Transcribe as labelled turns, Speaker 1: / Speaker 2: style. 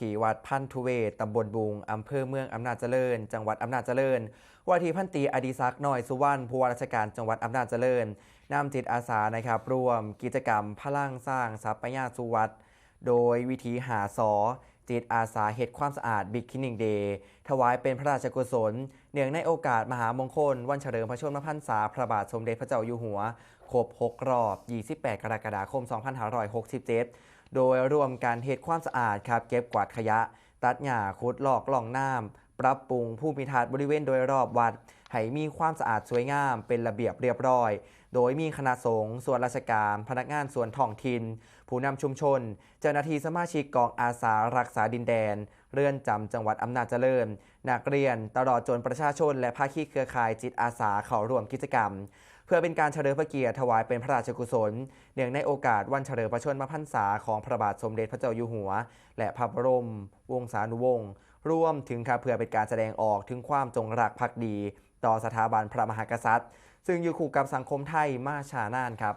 Speaker 1: ที่วัดพันธุเวศตำบลบุงอำเภอเมืองอำนาจเจริญ จังหวัดอำนาจเจริญว่าที่พันตีอดีศักดิ์น้อยสุวรรณผู้ว่าราชการจังหวัดอำนาจเจริญนำจิตอาสานะครับร่วมกิจกรรมพลังสร้างทรัพยาสุวัตโดยวิธีหาสอ จิตอาสาเหตุความสะอาดบิ๊กคินนิ่งเดย์ถวายเป็นพระราชกุศล เนื่องในโอกาสมหามงคล วันเฉลิมพระชนมพรรษาพระบาทสมเด็จพระเจ้าอยู่หัว ครบ 6 รอบ 28 กรกฎาคม 2567 โดยรวมการเหตุความสะอาดครับเก็บกวาดขยะ ตัดหญ้าขุดลอกล่องน้ำ ปรับปรุงผู้มีทัศน์บริเวณโดยรอบวัด ให้มีความสะอาดสวยงามเป็นระเบียบเรียบร้อย โดยมีคณะสงฆ์ส่วนราชการ พนักงานส่วนท้องถิ่นผู้นำชุมชน เจ้าหน้าที่สมาชิกกองอาสารักษาดินแดน เรือนจำจังหวัดอำนาจเจริญ นักเรียน ตลอดจนประชาชน และภาคีเครือข่ายจิตอาสาเข้าร่วมกิจกรรม เพื่อเป็นการเฉลิมพระเกียรติถวายเป็นพระราชกุศล เนื่องในโอกาสวันเฉลิมพระชนมพรรษาของพระบาทสมเด็จพระเจ้าอยู่หัว และพระบรมวงศานุวงศ์รวมถึงครับเพื่อเป็นการแสดงออกถึงความจงรักภักดี ต่อสถาบันพระมหากษัตริย์ ซึ่งอยู่คู่กับสังคมไทยมาช้านานครับ